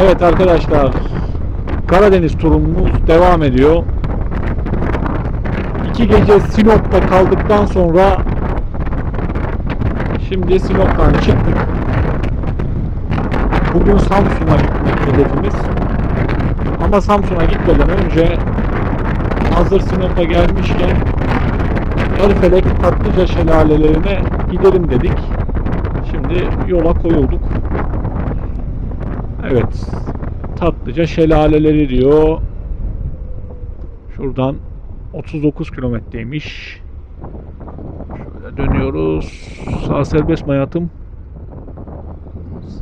Evet arkadaşlar Karadeniz turumuz devam ediyor. İki gece Sinop'ta kaldıktan sonra şimdi Sinop'tan çıktık. Bugün Samsun'a gitmek hedefimiz. Ama Samsun'a gitmeden önce hazır Sinop'a gelmişken Erfelek Tatlıca şelalelerine gidelim dedik. Şimdi yola koyulduk. Evet. Tatlıca şelaleleri diyor. Şuradan 39 kilometreymiş. Şöyle dönüyoruz. Sağ serbest mi hayatım?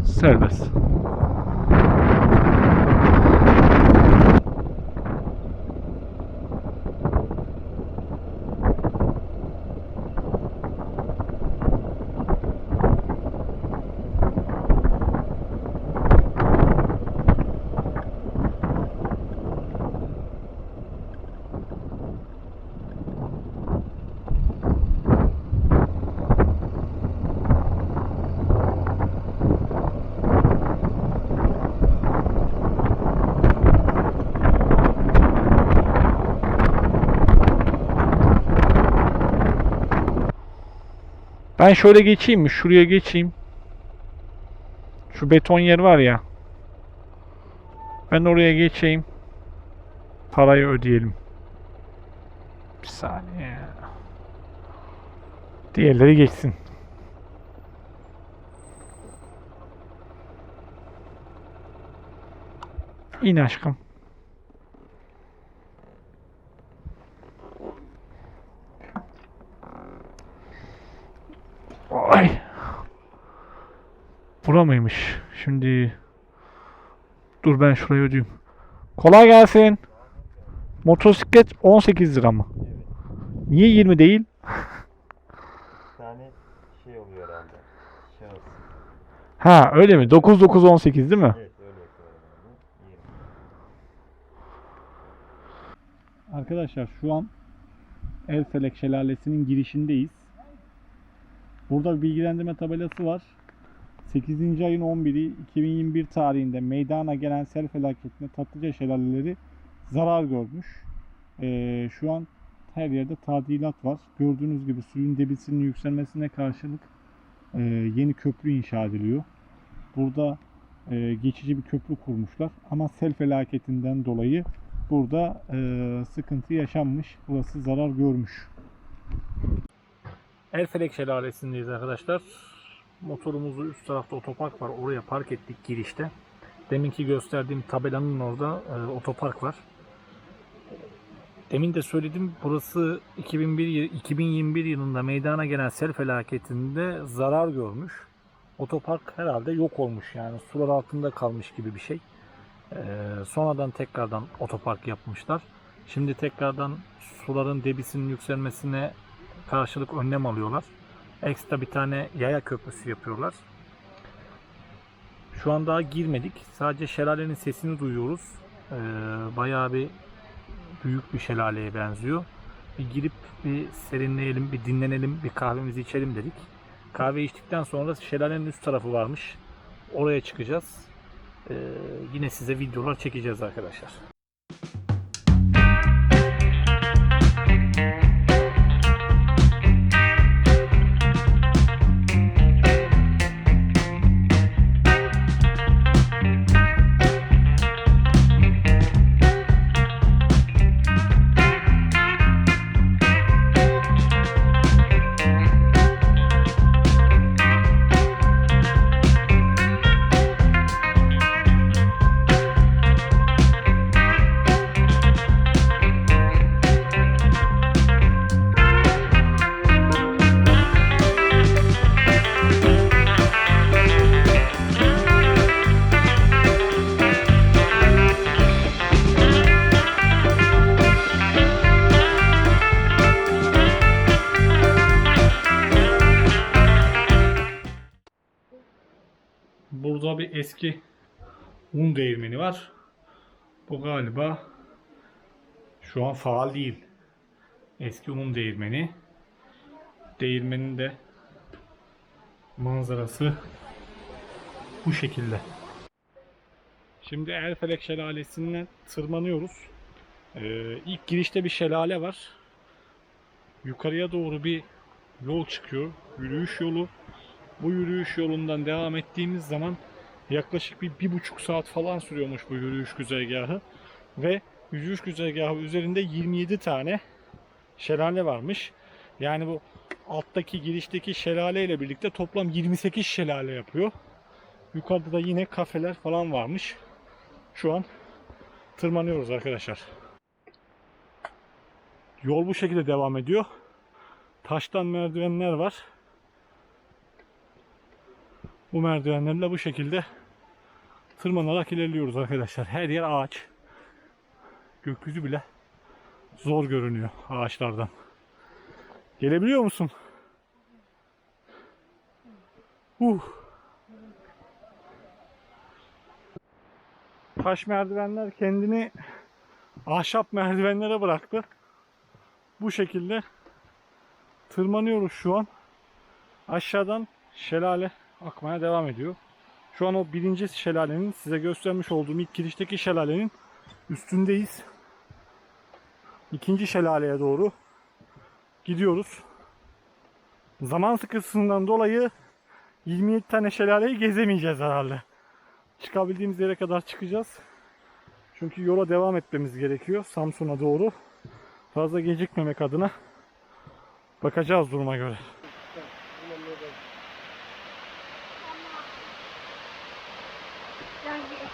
Serbest. Ben şöyle geçeyim mi? Şuraya geçeyim. Şu beton yer var ya. Ben oraya geçeyim. Parayı ödeyelim. Bir saniye. Diğerleri geçsin. İn aşkım. Bura mıymış? Şimdi dur ben şurayı ödeyeyim. Kolay gelsin. Motosiklet 18 lira mı? Niye 20 değil? Bir tane şey oluyor herhalde. Şahıs. Ha öyle mi? 9 9 18 değil mi? Evet. Arkadaşlar şu an Elfelek Şelalesi'nin girişindeyiz. Burada bir bilgilendirme tabelası var. 8. ayın 11'i 2021 tarihinde meydana gelen sel felaketinde Tatlıca şelaleleri zarar görmüş. Ee, şu an her yerde tadilat var. Gördüğünüz gibi suyun debisinin yükselmesine karşılık e, yeni köprü inşa ediliyor. Burada e, geçici bir köprü kurmuşlar. Ama sel felaketinden dolayı burada e, sıkıntı yaşanmış. Burası zarar görmüş. Elfelek Şelalesi'ndeyiz arkadaşlar. Motorumuzu üst tarafta otopark var. Oraya park ettik girişte. Deminki gösterdiğim tabelanın orada e, otopark var. Demin de söyledim burası 2001 yı- 2021 yılında meydana gelen sel felaketinde zarar görmüş. Otopark herhalde yok olmuş yani sular altında kalmış gibi bir şey. Ee, sonradan tekrardan otopark yapmışlar. Şimdi tekrardan suların debisinin yükselmesine karşılık önlem alıyorlar. Ekstra bir tane yaya köprüsü yapıyorlar. Şu an daha girmedik. Sadece şelalenin sesini duyuyoruz. Ee, bayağı bir büyük bir şelaleye benziyor. Bir girip bir serinleyelim, bir dinlenelim, bir kahvemizi içelim dedik. Kahve içtikten sonra şelalenin üst tarafı varmış. Oraya çıkacağız. Ee, yine size videolar çekeceğiz arkadaşlar. Bir eski un değirmeni var. Bu galiba şu an faal değil. Eski un değirmeni. Değirmenin de manzarası bu şekilde. Şimdi Erfelek Şelalesi'nden tırmanıyoruz. Ee, ilk girişte bir şelale var. Yukarıya doğru bir yol çıkıyor. Yürüyüş yolu. Bu yürüyüş yolundan devam ettiğimiz zaman yaklaşık bir, bir buçuk saat falan sürüyormuş bu yürüyüş güzergahı. Ve yürüyüş güzergahı üzerinde 27 tane şelale varmış. Yani bu alttaki girişteki şelale ile birlikte toplam 28 şelale yapıyor. Yukarıda da yine kafeler falan varmış. Şu an tırmanıyoruz arkadaşlar. Yol bu şekilde devam ediyor. Taştan merdivenler var. Bu merdivenlerle bu şekilde tırmanarak ilerliyoruz arkadaşlar. Her yer ağaç. Gökyüzü bile zor görünüyor ağaçlardan. Gelebiliyor musun? Uh. Taş merdivenler kendini ahşap merdivenlere bıraktı. Bu şekilde tırmanıyoruz şu an. Aşağıdan şelale akmaya devam ediyor. Şu an o birinci şelalenin size göstermiş olduğum ilk girişteki şelalenin üstündeyiz. İkinci şelaleye doğru gidiyoruz. Zaman sıkıntısından dolayı 27 tane şelaleyi gezemeyeceğiz herhalde. Çıkabildiğimiz yere kadar çıkacağız. Çünkü yola devam etmemiz gerekiyor Samsun'a doğru. Fazla gecikmemek adına bakacağız duruma göre. right here.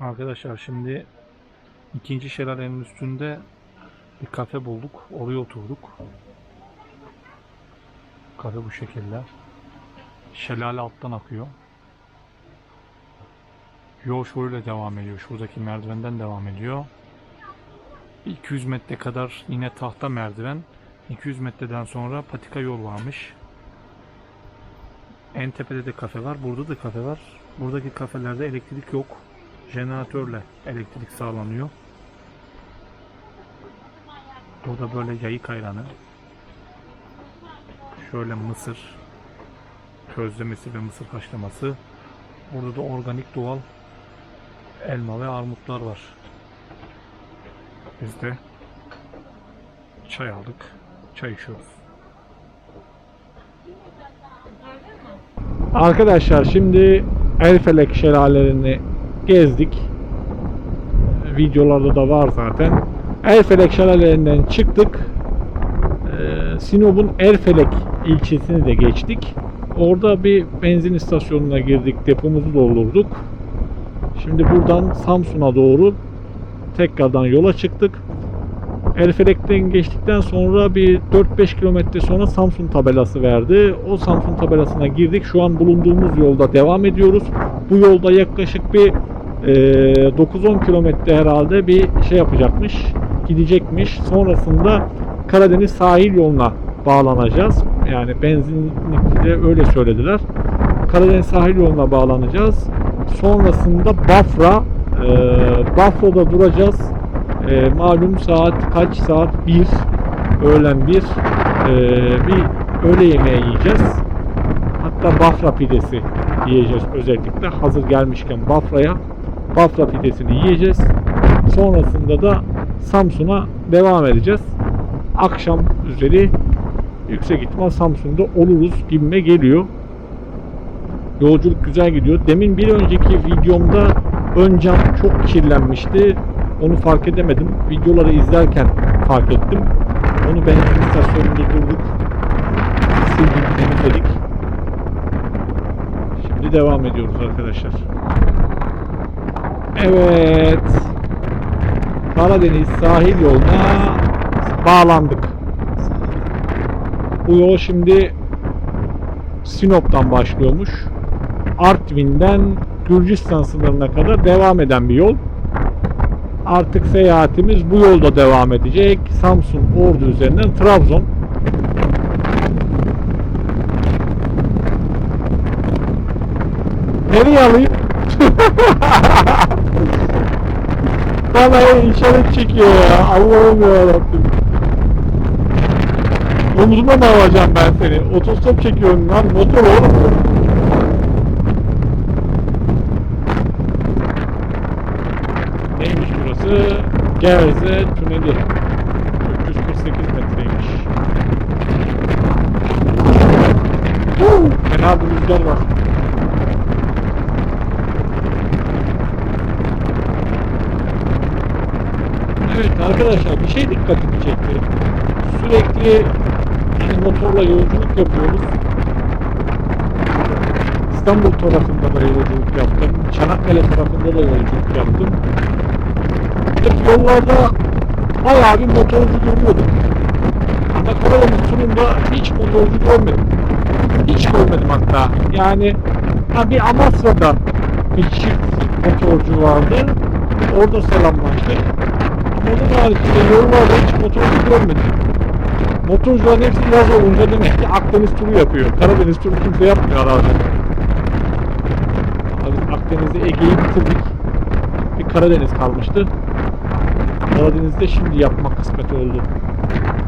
Arkadaşlar şimdi ikinci şelalenin üstünde bir kafe bulduk. Oraya oturduk. Kafe bu şekilde. Şelale alttan akıyor. Yol şöyle devam ediyor. Şuradaki merdivenden devam ediyor. 200 metre kadar yine tahta merdiven. 200 metreden sonra patika yol varmış. En tepede de kafe var. Burada da kafe var. Buradaki kafelerde elektrik yok jeneratörle elektrik sağlanıyor. Burada böyle yayık ayranı. Şöyle mısır közlemesi ve mısır haşlaması. Burada da organik doğal elma ve armutlar var. Biz de çay aldık. Çay içiyoruz. Arkadaşlar şimdi Elfelek şelalelerini gezdik. Videolarda da var zaten. Erfelek şelalelerinden çıktık. Ee, Sinop'un Erfelek ilçesini de geçtik. Orada bir benzin istasyonuna girdik. Depomuzu doldurduk. Şimdi buradan Samsun'a doğru tekrardan yola çıktık. Erfelek'ten geçtikten sonra bir 4-5 kilometre sonra Samsun tabelası verdi. O Samsun tabelasına girdik. Şu an bulunduğumuz yolda devam ediyoruz. Bu yolda yaklaşık bir e, 9-10 kilometre herhalde bir şey yapacakmış. Gidecekmiş. Sonrasında Karadeniz sahil yoluna bağlanacağız. Yani benzinlikte öyle söylediler. Karadeniz sahil yoluna bağlanacağız. Sonrasında Bafra e, Bafra'da duracağız. E, malum saat kaç saat? 1 öğlen 1 e, bir öğle yemeği yiyeceğiz. Hatta Bafra pidesi yiyeceğiz özellikle. Hazır gelmişken Bafra'ya Bafra pidesini yiyeceğiz. Sonrasında da Samsun'a devam edeceğiz. Akşam üzeri yüksek ihtimal Samsun'da oluruz gibime geliyor. Yolculuk güzel gidiyor. Demin bir önceki videomda ön cam çok kirlenmişti. onu fark edemedim. Videoları izlerken fark ettim. Onu benzin istasyonunda durduk. Sildik, temizledik. Şimdi devam ediyoruz arkadaşlar. Evet. Karadeniz sahil yoluna bağlandık. Bu yol şimdi Sinop'tan başlıyormuş. Artvin'den Gürcistan sınırına kadar devam eden bir yol. Artık seyahatimiz bu yolda devam edecek. Samsun Ordu üzerinden Trabzon. Nereye alayım? Bana işaret çekiyor ya. Allah'ım yarabbim. Omzuma mı alacağım ben seni? Otostop çekiyorum lan. Motor oğlum. Neymiş burası? Gerze Tüneli. 348 metreymiş. Fena bir rüzgar var. Evet arkadaşlar bir şey dikkatimi çekti. Sürekli yani motorla yolculuk yapıyoruz. İstanbul tarafında da yolculuk yaptım. Çanakkale tarafında da yolculuk yaptım. Hep yollarda bayağı bir motorcu görüyordum. Ama Karadeniz turunda hiç motorcu görmedim. Hiç görmedim hatta. Yani ha bir Amasra'da bir çift motorcu vardı. Orada selamlaştık. Onun haricinde yollarda hiç motorcu görmedim. Motorcuların hepsi yaz olunca demek ki Akdeniz turu yapıyor. Karadeniz turu kimse yapmıyor herhalde. Biz Akdeniz'de Ege'yi bitirdik. Bir Karadeniz kalmıştı. Karadeniz'de şimdi yapmak kısmet oldu.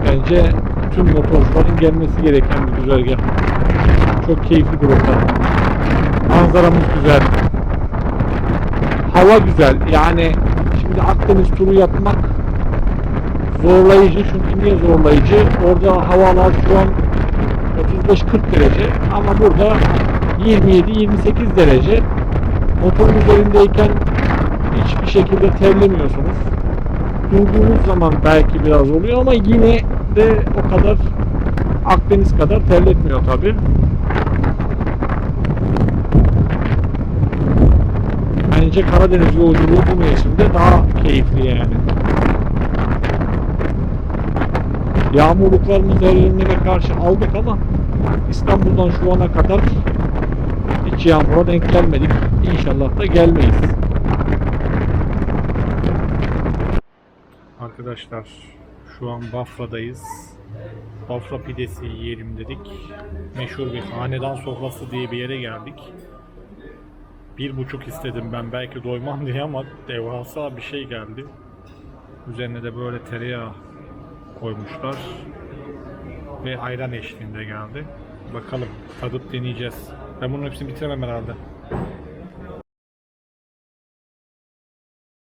Bence tüm motorcuların gelmesi gereken bir güzergah. Çok keyifli bir rota. Manzaramız güzel. Hava güzel. Yani şimdi Akdeniz turu yapmak zorlayıcı. Çünkü niye zorlayıcı? Orada havalar şu an 35-40 derece ama burada 27-28 derece. Motorun üzerindeyken hiçbir şekilde terlemiyorsunuz. Durduğunuz zaman belki biraz oluyor ama yine de o kadar Akdeniz kadar terletmiyor tabi. Bence Karadeniz yolculuğu bu mevsimde daha keyifli yani. Yağmurluklarımızı elinlere karşı aldık ama İstanbul'dan şu ana kadar hiç yağmura denk gelmedik. İnşallah da gelmeyiz. Arkadaşlar şu an Bafra'dayız. Bafra pidesi yiyelim dedik. Meşhur bir hanedan sofrası diye bir yere geldik. Bir buçuk istedim ben belki doymam diye ama devasa bir şey geldi. Üzerine de böyle tereyağı koymuşlar. Ve ayran eşliğinde geldi. Bakalım tadıp deneyeceğiz. Ben bunun hepsini bitiremem herhalde.